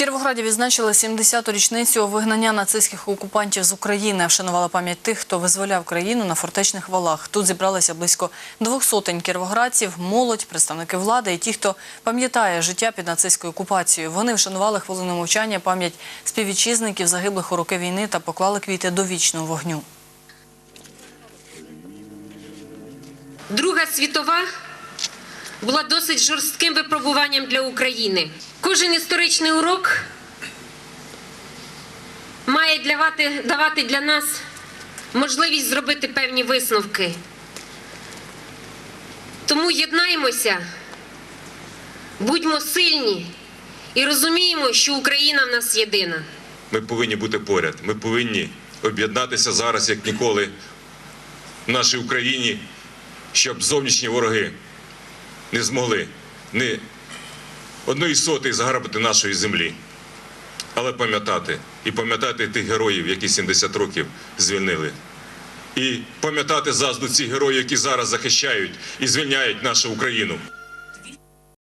Кіровограді відзначили 70-ту річницю вигнання нацистських окупантів з України. Вшанували пам'ять тих, хто визволяв країну на фортечних валах. Тут зібралися близько двох сотень кіровоградців, молодь, представники влади і ті, хто пам'ятає життя під нацистською окупацією. Вони вшанували хвилину мовчання пам'ять співвітчизників, загиблих у роки війни та поклали квіти до вічного вогню. Друга світова була досить жорстким випробуванням для України. Кожен історичний урок має давати, для нас можливість зробити певні висновки. Тому єднаємося, будьмо сильні і розуміємо, що Україна в нас єдина. Ми повинні бути поряд. Ми повинні об'єднатися зараз як ніколи в нашій Україні, щоб зовнішні вороги не змогли ні одної соти заграбити нашої землі. Але пам'ятати і пам'ятати тих героїв, які 70 років звільнили. І пам'ятати зазду цих героїв, які зараз захищають і звільняють нашу Україну.